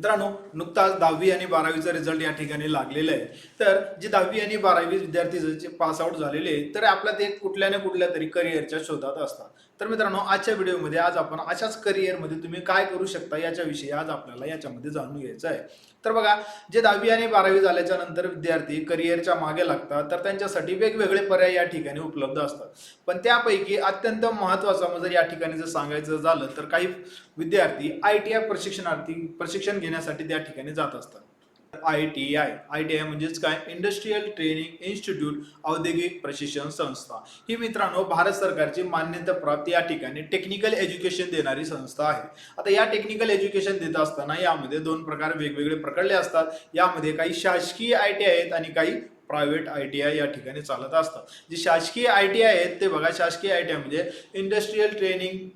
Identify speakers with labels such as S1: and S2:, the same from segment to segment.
S1: मित्रांनो नुकताच दहावी आणि बारावीचा रिझल्ट या ठिकाणी लागलेला आहे. तर जे दहावी आणि बारावी विद्यार्थी जे पास आउट झालेले आहेत तर आपल्या ते कुठल्या ना कुठल्या तरी करिअरच्या शोधात असतात. तर मित्रांनो आजच्या व्हिडिओमध्ये आज आपण अशाच करिअरमध्ये तुम्ही काय करू शकता याच्याविषयी आज आपल्याला याच्यामध्ये जाणून घ्यायचं आहे. तर बघा जे दहावी आणि बारावी झाल्याच्यानंतर विद्यार्थी करिअरच्या मागे लागतात तर त्यांच्यासाठी वेगवेगळे पर्याय या ठिकाणी उपलब्ध असतात. पण त्यापैकी अत्यंत महत्त्वाचा जर म्हणजे या ठिकाणी जर सांगायचं झालं तर काही विद्यार्थी आय टी आय प्रशिक्षणार्थी प्रशिक्षण घेण्यासाठी त्या ठिकाणी जात असतात. I T I I T I म्हणजेच काय? इंडस्ट्रीयल ट्रेनिंग इन्स्टिट्यूट औद्योगिक प्रशिक्षण संस्था. ही मित्रांनो भारत सरकारची मान्यताप्राप्त या ठिकाणी टेक्निकल एज्युकेशन देणारी संस्था आहे. आता या टेक्निकल एज्युकेशन देत असताना यामध्ये दोन प्रकार वेगवेगळे प्रकडले असतात. यामध्ये काही शासकीय आय टी आय आहेत आणि काही प्रायव्हेट आय टी आय या ठिकाणी चालत असतात. जे शासकीय आय टी आय आहेत ते बघा शासकीय आय टी आय म्हणजे इंडस्ट्रीयल ट्रेनिंग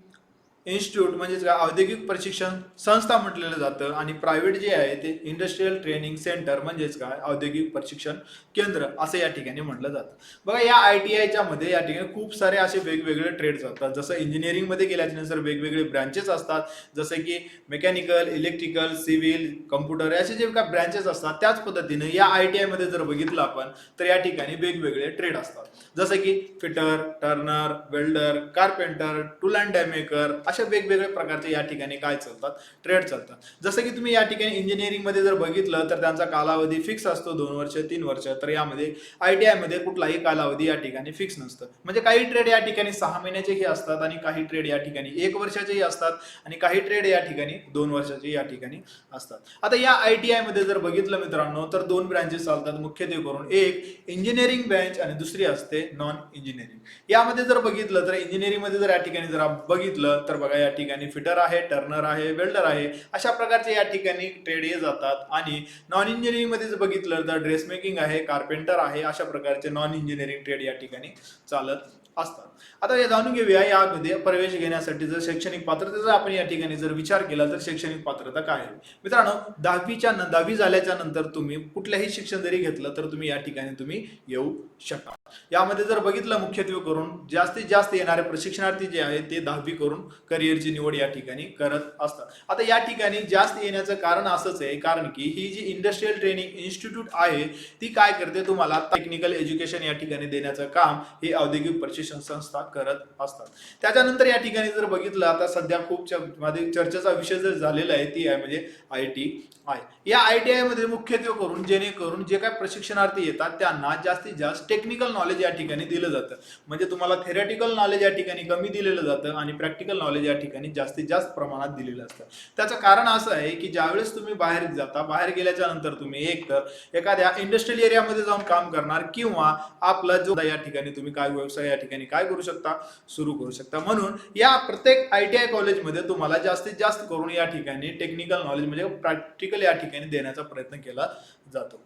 S1: इन्स्टिट्यूट म्हणजेच काय औद्योगिक प्रशिक्षण संस्था म्हटलेलं जातं आणि प्रायव्हेट जे आहे ते इंडस्ट्रीयल ट्रेनिंग सेंटर म्हणजेच काय औद्योगिक प्रशिक्षण केंद्र असं या ठिकाणी म्हटलं जातं. बघा या आय टी आयच्या मध्ये या ठिकाणी खूप सारे असे वेगवेगळे ट्रेड्स असतात. जसं इंजिनिअरिंगमध्ये गेल्याच्यानंतर वेगवेगळे ब्रँचेस असतात. जसे की मेकॅनिकल इलेक्ट्रिकल सिव्हिल कम्प्युटर असे जे काय ब्रँचेस असतात त्याच पद्धतीने या आय टी आयमध्ये जर बघितलं आपण तर या ठिकाणी वेगवेगळे ट्रेड असतात. जसं की fitter turner welder carpenter tool and die maker अशा वेगवेगळ्या प्रकारचे या ठिकाणी काय चालतात? ट्रेड चालतात. जसं की तुम्ही या ठिकाणी इंजिनिअरिंगमध्ये जर बघितलं तर त्यांचा कालावधी फिक्स असतो दोन वर्ष तीन वर्ष. तर यामध्ये आय टी आयमध्ये कुठलाही कालावधी या ठिकाणी फिक्स नसतं. म्हणजे काही ट्रेड या ठिकाणी सहा महिन्याचेही असतात आणि काही ट्रेड या ठिकाणी एक वर्षाचेही असतात आणि काही ट्रेड या ठिकाणी दोन वर्षाचे या ठिकाणी असतात. आता या आय टी आयमध्ये जर बघितलं मित्रांनो तर दोन ब्रँचेस चालतात. मुख्यत्वे करून एक इंजिनिअरिंग ब्रँच आणि दुसरी असते नॉन इंजिनिअरिंग यामध्ये जर बघितलं तर इंजिनिअरिंगमध्ये जर या ठिकाणी जर बघितलं तर बघा या ठिकाणी फिटर आहे टर्नर आहे वेल्डर आहे अशा प्रकारचे या ठिकाणी ट्रेड हे जातात. आणि नॉन इंजिनिअरिंगमध्ये बघितलं तर ड्रेस मेकिंग आहे कार्पेंटर आहे अशा प्रकारचे नॉन इंजिनिअरिंग ट्रेड या ठिकाणी चालत असतात. आता हे जाणून घेऊया यामध्ये प्रवेश घेण्यासाठी जर शैक्षणिक पात्रतेचा आपण या ठिकाणी जर विचार केला तर शैक्षणिक पात्रता काय आहे? मित्रांनो दहावीच्या दहावी झाल्याच्यानंतर तुम्ही कुठल्याही शिक्षण जरी घेतलं तर तुम्ही या ठिकाणी तुम्ही येऊ शकता. यामध्ये जर बघितलं मुख्यत्वे करून जास्तीत जास्त येणारे प्रशिक्षणार्थी जे आहेत ते दहावी करून करिअरची निवड या ठिकाणी करत असतात. आता या ठिकाणी जास्त येण्याचं कारण असंच आहे कारण की ही जी इंडस्ट्रियल ट्रेनिंग इन्स्टिट्यूट आहे ती काय करते तुम्हाला? टेक्निकल एज्युकेशन या ठिकाणी देण्याचं काम हे औद्योगिक प्रशिक्षण संस्था करत असतात. त्याच्यानंतर या ठिकाणी जर बघितलं आता सध्या खूप मध्ये चर्चेचा विषय जर झालेला आहे ती आहे म्हणजे आय टी आय या आय टी आयमध्ये मुख्यत्वे करून जेणेकरून जे काय प्रशिक्षणार्थी येतात त्यांना जास्तीत जास्त टेक्निकल नॉलेज या ठिकाणी दिलं जातं. म्हणजे तुम्हाला थेरॅटिकल नॉलेज या ठिकाणी कमी दिलेलं जातं आणि प्रॅक्टिकल नॉलेज या ठिकाणी जास्तीत जास्त प्रमाणात दिलेलं असतं. त्याचं कारण असं आहे की ज्यावेळेस तुम्ही बाहेर जाता बाहेर गेल्याच्यानंतर तुम्ही एक तर एखाद्या इंडस्ट्रियल एरियामध्ये जाऊन काम करणार किंवा आपला जो या ठिकाणी तुम्ही काय व्यवसाय या ठिकाणी काय करू शकता सुरू करू शकता. म्हणून या प्रत्येक आय टी आय कॉलेजमध्ये तुम्हाला जास्तीत जास्त करून या ठिकाणी टेक्निकल नॉलेज म्हणजे प्रॅक्टिकल या ठिकाणी देण्याचा प्रयत्न केला जातो.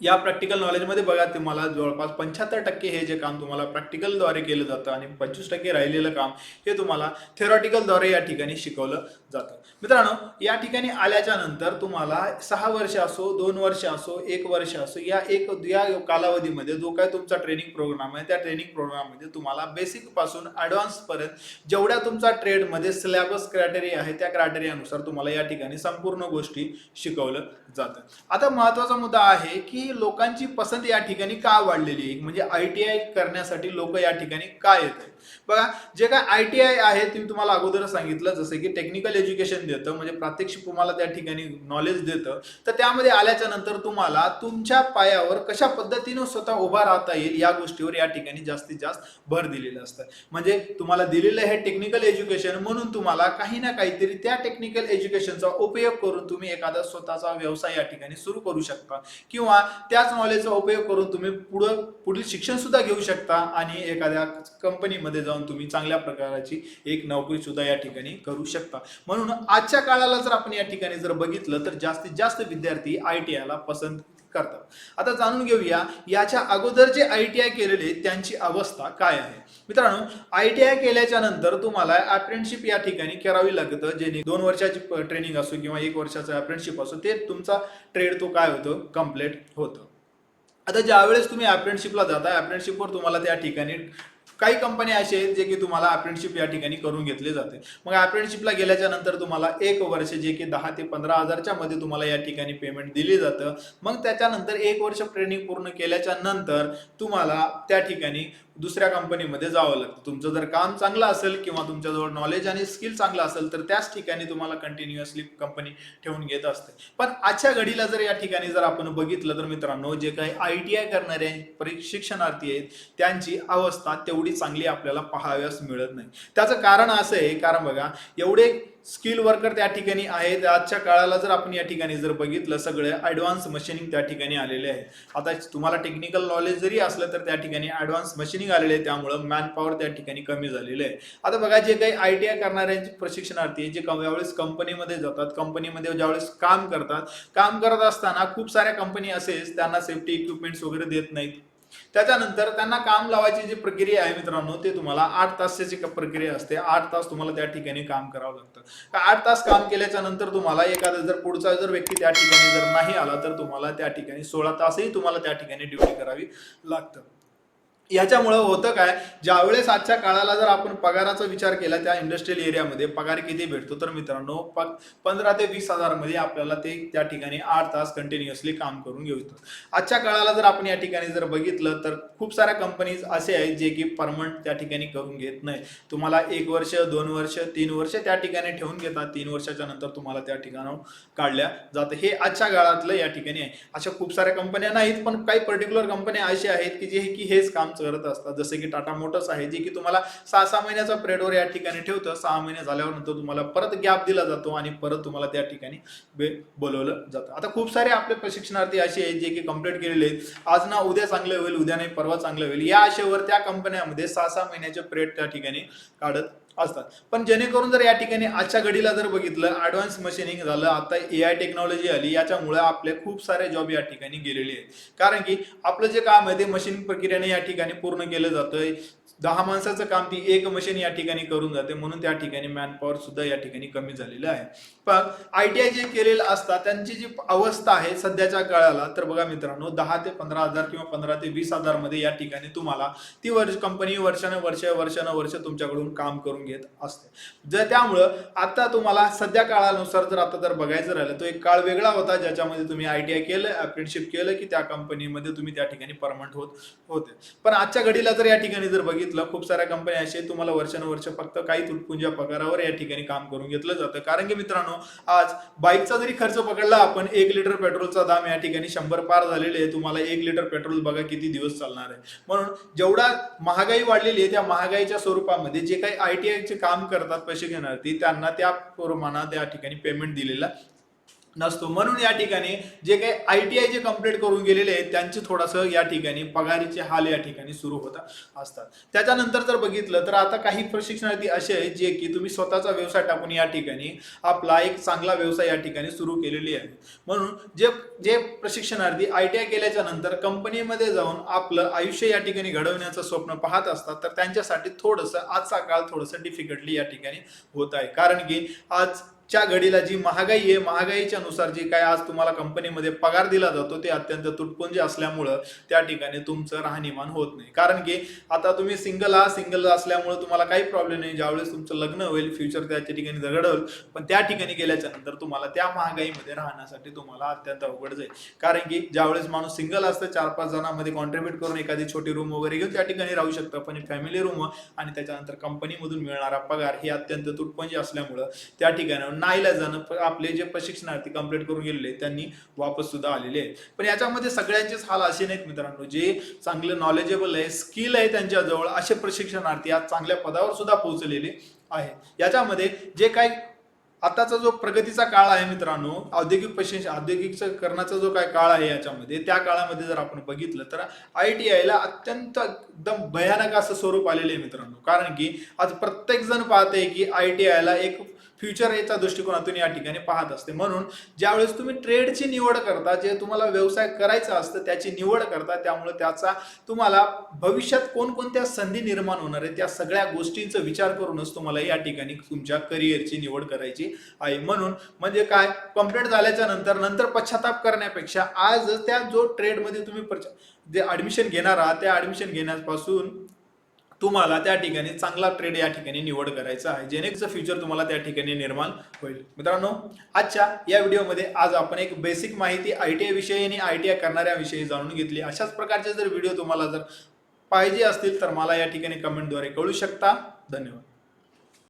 S1: या प्रॅक्टिकल नॉलेजमध्ये बघा तुम्हाला जवळपास पंच्याहत्तर टक्के हे जे काम तुम्हाला प्रॅक्टिकलद्वारे केलं जातं आणि पंचवीस टक्के राहिलेलं काम हे तुम्हाला थेरॉटिकलद्वारे या ठिकाणी शिकवलं जातं. मित्रांनो या ठिकाणी आल्याच्यानंतर तुम्हाला सहा वर्ष असो दोन वर्ष असो एक वर्ष असो या एक या कालावधीमध्ये जो काय तुमचा ट्रेनिंग प्रोग्राम आहे त्या ट्रेनिंग प्रोग्राममध्ये तुम्हाला बेसिकपासून ॲडव्हान्स पर्यंत जेवढ्या तुमचा ट्रेडमध्ये सिलेबस क्रायटेरिया आहे त्या क्रायटेरियानुसार तुम्हाला या ठिकाणी संपूर्ण गोष्टी शिकवलं जातं. आता महत्त्वाचा मुद्दा आहे की लोकांची पसंत या ठिकाणी का वाढलेली आहे? म्हणजे आय टी आय करण्यासाठी लोक या ठिकाणी का येत आहेत? बघा जे काय आय टी आय आहे ते मी तुम्हाला अगोदर सांगितलं जसं की टेक्निकल एज्युकेशन देतं म्हणजे प्रात्यक्षिक तुम्हाला त्या ठिकाणी नॉलेज देतं. तर त्यामध्ये आल्याच्यानंतर तुम्हाला तुमच्या पायावर कशा पद्धतीने स्वतः उभा राहता येईल या गोष्टीवर या ठिकाणी जास्तीत जास्त भर दिलेलं असतं. म्हणजे तुम्हाला दिलेलं हे टेक्निकल एज्युकेशन म्हणून तुम्हाला काही ना काहीतरी त्या टेक्निकल एज्युकेशनचा उपयोग करून तुम्ही एखादा स्वतःचा व्यवसाय या ठिकाणी सुरू करू शकता. किंवा त्याच नॉलेजचा उपयोग करून तुम्ही पुढं पुढील शिक्षण सुद्धा घेऊ शकता आणि एखाद्या कंपनीमध्ये जाऊन तुम्ही चांगल्या प्रकारची एक नोकरी सुद्धा या ठिकाणी करू शकता. म्हणून आजच्या काळाला जर आपण या ठिकाणी जर बघितलं तर जास्तीत जास्त विद्यार्थी आय टी आयला पसंत करतात. आता जाणून घेऊया याच्या अगोदर जे आय टी आय केलेले त्यांची अवस्था काय आहे? मित्रांनो आय टी आय केल्याच्यानंतर तुम्हाला अप्रेंटशिप या ठिकाणी करावी लागतं जेणे दोन वर्षाची ट्रेनिंग असो किंवा एक वर्षाचं अप्रेंटशिप असो ते तुमचा ट्रेड तो काय होतो? कंप्लीट होतं. आता ज्यावेळेस तुम्ही अप्रेंटशिपला जाता अप्रेंटशिपवर तुम्हाला त्या ठिकाणी काही कंपन्या अशा आहेत जे की तुम्हाला अप्रेंटशिप या ठिकाणी करून घेतले जाते. मग अप्रेंटशिपला गेल्याच्यानंतर तुम्हाला एक वर्ष जे की दहा ते पंधरा हजारच्या मध्ये तुम्हाला या ठिकाणी पेमेंट दिली जातं. मग त्याच्यानंतर एक वर्ष ट्रेनिंग पूर्ण केल्याच्यानंतर तुम्हाला त्या ठिकाणी दुसऱ्या कंपनीमध्ये जावं लागतं. तुमचं जर काम चांगलं असेल किंवा तुमच्याजवळ नॉलेज आणि स्किल चांगलं असेल तर त्याच ठिकाणी तुम्हाला कंटिन्युअसली कंपनी ठेवून घेत असते. पण आजच्या घडीला जर या ठिकाणी जर आपण बघितलं तर मित्रांनो जे काही आय टी आय करणारे प्रशिक्षणार्थी आहेत त्यांची अवस्था तेवढी चांगली आपल्याला पाहाव्यास मिळत नाही. त्याचं कारण असं आहे कारण बघा एवढे स्किल वर्कर त्या ठिकाणी आहेत. आजच्या काळाला जर आपण या ठिकाणी जर बघितलं सगळं ॲडव्हान्स मशिनिंग त्या ठिकाणी आलेले आहे आता तुम्हाला टेक्निकल नॉलेज जरी असलं तर त्या ठिकाणी ॲडव्हान्स मशिनिंग आलेले आहे त्यामुळं मॅनपॉवर त्या ठिकाणी कमी झालेलं आहे आता बघा जे काही आय टी आय करणाऱ्यांचे प्रशिक्षणार्थी जे ज्यावेळेस कंपनीमध्ये जातात कंपनीमध्ये ज्यावेळेस काम करतात काम करत असताना खूप साऱ्या कंपनी असेच त्यांना सेफ्टी इक्विपमेंट्स वगैरे देत नाहीत. त्याच्यानंतर त्यांना काम लावायची जी प्रक्रिया आहे मित्रांनो ते तुम्हाला आठ तासाची प्रक्रिया असते. आठ तास तुम्हाला त्या ठिकाणी काम करावं लागतं. आठ तास काम केल्याच्यानंतर तुम्हाला एखादा जर पुढचा जर व्यक्ती त्या ठिकाणी जर नाही आला तर तुम्हाला त्या ठिकाणी सोळा तासही तुम्हाला त्या ठिकाणी ड्युटी करावी लागतं. याच्यामुळं होतं काय ज्यावेळेस आजच्या काळाला जर आपण पगाराचा विचार केला त्या इंडस्ट्रियल एरियामध्ये पगार किती भेटतो तर मित्रांनो पंधरा ते वीस हजारमध्ये आपल्याला ते त्या ठिकाणी आठ तास कंटिन्युअसली काम करून घेऊ शकतो आजच्या काळाला जर आपण या ठिकाणी जर बघितलं तर खूप साऱ्या कंपनीज असे आहेत जे की परमनंट त्या ठिकाणी करून घेत नाही तुम्हाला एक वर्ष दोन वर्ष तीन वर्ष त्या ठिकाणी ठेवून घेतात. तीन वर्षाच्या नंतर तुम्हाला त्या ठिकाणाहून काढल्या जातं. हे आजच्या काळातलं या ठिकाणी आहे. अशा खूप साऱ्या कंपन्या नाहीत पण काही पर्टिक्युलर कंपन्या अशा आहेत की जे की हेच काम करत असतात. जसे की टाटा मोटर्स आहे जे की तुम्हाला सहा सहा महिन्याचा पिरियडवर या ठिकाणी ठेवतं. सहा महिने झाल्यावर नंतर तुम्हाला परत गॅप दिला जातो आणि परत तुम्हाला त्या ठिकाणी बे- बोलवलं जातं. आता खूप सारे आपले प्रशिक्षणार्थी असे आहेत जे की कंप्लीट केलेले आहेत. आज ना उद्या चांगलं होईल उद्या नाही परवा चांगलं होईल. या आशेवर त्या कंपन्यामध्ये सहा सहा महिन्याचे पिरियड त्या ठिकाणी काढत असतात. पण जेणेकरून जर या ठिकाणी आजच्या घडीला जर बघितलं ऍडव्हान्स मशीनिंग झालं आता ए आय टेक्नॉलॉजी आली याच्यामुळे आपले खूप सारे जॉब या ठिकाणी गेलेले आहेत. कारण की आपलं जे काम आहे ते मशीन प्रक्रियेने या ठिकाणी पूर्ण केलं जातंय. दहा माणसाचं काम ती एक मशीन या ठिकाणी करून जाते म्हणून त्या ठिकाणी मॅन पॉवर सुद्धा या ठिकाणी कमी झालेलं आहे. पण आय टी आय जे केलेलं असतात त्यांची जी अवस्था आहे सध्याच्या काळाला तर बघा मित्रांनो दहा ते पंधरा हजार किंवा पंधरा ते वीस हजारमध्ये या ठिकाणी तुम्हाला ती वर्ष कंपनी वर्षानं वर्ष वर्षानं वर्ष तुमच्याकडून काम करून घेत असते. जर त्यामुळं आता तुम्हाला सध्या काळानुसार जर आता जर बघायचं राहिलं तो एक काळ वेगळा होता ज्याच्यामध्ये तुम्ही आय टी आय केलं अप्रेंटशिप केलं की त्या कंपनीमध्ये तुम्ही त्या ठिकाणी परमनंट होत होते. पण आजच्या घडीला जर या ठिकाणी जर बघितलं खूप साऱ्या कंपन्या अशा तुम्हाला वर्षानुवर्ष फक्त काही तुटपुंजा पगारावर या ठिकाणी काम करून घेतलं जातं. कारण की मित्रांनो आज बाईकचा जरी खर्च पकडला आपण एक लिटर पेट्रोलचा दाम या ठिकाणी शंभर पार झालेले आहे. तुम्हाला एक लिटर पेट्रोल बघा किती दिवस चालणार आहे. म्हणून जेवढा महागाई वाढलेली आहे त्या महागाईच्या स्वरूपामध्ये जे काही आय टी आय जे काम करतात पैसे घेणार ती त्यांना त्या प्रमाणात त्या ठिकाणी पेमेंट दिलेला नसतो. म्हणून या ठिकाणी जे काही आय टी आय जे कंप्लीट करून गेलेले आहेत त्यांचे थोडंसं या ठिकाणी पगारीचे हाल या ठिकाणी सुरू होता असतात. त्याच्यानंतर जर बघितलं तर आता काही प्रशिक्षणार्थी असे आहेत जे की तुम्ही स्वतःचा व्यवसाय टाकून या ठिकाणी आपला एक चांगला व्यवसाय या ठिकाणी सुरू केलेली आहे म्हणून जे जे प्रशिक्षणार्थी आय टी आय केल्याच्यानंतर कंपनीमध्ये जाऊन आपलं आयुष्य या ठिकाणी घडवण्याचं स्वप्न पाहत असतात तर त्यांच्यासाठी थोडंसं आजचा काळ थोडंसं डिफिकल्टली या ठिकाणी होत आहे. कारण की आज च्या घडीला जी महागाई आहे महागाईच्या नुसार जी काय आज तुम्हाला कंपनीमध्ये पगार दिला जातो ते अत्यंत तुटपुंजी असल्यामुळं त्या ठिकाणी तुमचं राहणीमान होत नाही. कारण की आता तुम्ही सिंगल आहात सिंगल असल्यामुळं तुम्हाला काही प्रॉब्लेम नाही. ज्यावेळेस तुमचं लग्न होईल फ्युचर त्याच्या ठिकाणी झगडल पण त्या ठिकाणी गेल्याच्यानंतर तुम्हाला त्या महागाईमध्ये राहण्यासाठी तुम्हाला अत्यंत अवघड जाईल. कारण की ज्यावेळेस माणूस सिंगल असतं चार पाच जणांमध्ये कॉन्ट्रीब्युट करून एखादी छोटी रूम वगैरे घेऊन त्या ठिकाणी राहू शकतं. पण फॅमिली रूम आणि त्याच्यानंतर कंपनीमधून मिळणारा पगार हे अत्यंत तुटपुंजी असल्यामुळं त्या ठिकाणी नाईला जाणं आपले जे प्रशिक्षणार्थी कंप्लीट करून गेलेले त्यांनी वापस सुद्धा आलेले आहेत. पण याच्यामध्ये सगळ्यांचेच हाल असे नाहीत मित्रांनो. जे चांगले नॉलेजेबल आहे स्किल आहे त्यांच्याजवळ असे प्रशिक्षणार्थी आज चांगल्या पदावर सुद्धा पोहोचलेले आहेत. याच्यामध्ये जे काही आताचा जो प्रगतीचा काळ आहे मित्रांनो औद्योगिक प्रशिक्षण औद्योगिककरणाचा जो काय काळ आहे याच्यामध्ये त्या काळामध्ये जर आपण बघितलं तर आय टी आयला अत्यंत एकदम भयानक असं स्वरूप आलेलं आहे मित्रांनो. कारण की आज प्रत्येक जण पाहते की आय टी आयला एक फ्युचर याच्या दृष्टिकोनातून या ठिकाणी पाहत असते. म्हणून ज्यावेळेस तुम्ही ट्रेडची निवड करता जे तुम्हाला व्यवसाय करायचा असतं त्याची निवड करता त्यामुळे त्याचा तुम्हाला भविष्यात कोणकोणत्या संधी निर्माण होणार आहे त्या सगळ्या गोष्टींचा विचार करूनच तुम्हाला या ठिकाणी तुमच्या करिअरची निवड करायची आहे. म्हणून म्हणजे काय? कंप्लेंट झाल्याच्यानंतर नंतर पश्चाताप करण्यापेक्षा आज त्या जो ट्रेडमध्ये तुम्ही जे ऍडमिशन घेणार आहात त्या ऍडमिशन घेण्यापासून तुम्हाला त्या ठिकाणी चांगला ट्रेड या ठिकाणी निवड करायचा आहे. जेणेकरचं फ्युचर तुम्हाला त्या ठिकाणी निर्माण होईल. मित्रांनो आजच्या या व्हिडिओमध्ये आज आपण एक बेसिक माहिती आय टी आय विषयी आणि आय टी आय करणाऱ्याविषयी जाणून घेतली. अशाच प्रकारचे जर व्हिडिओ तुम्हाला जर पाहिजे असतील तर मला या ठिकाणी कमेंटद्वारे कळू शकता. धन्यवाद.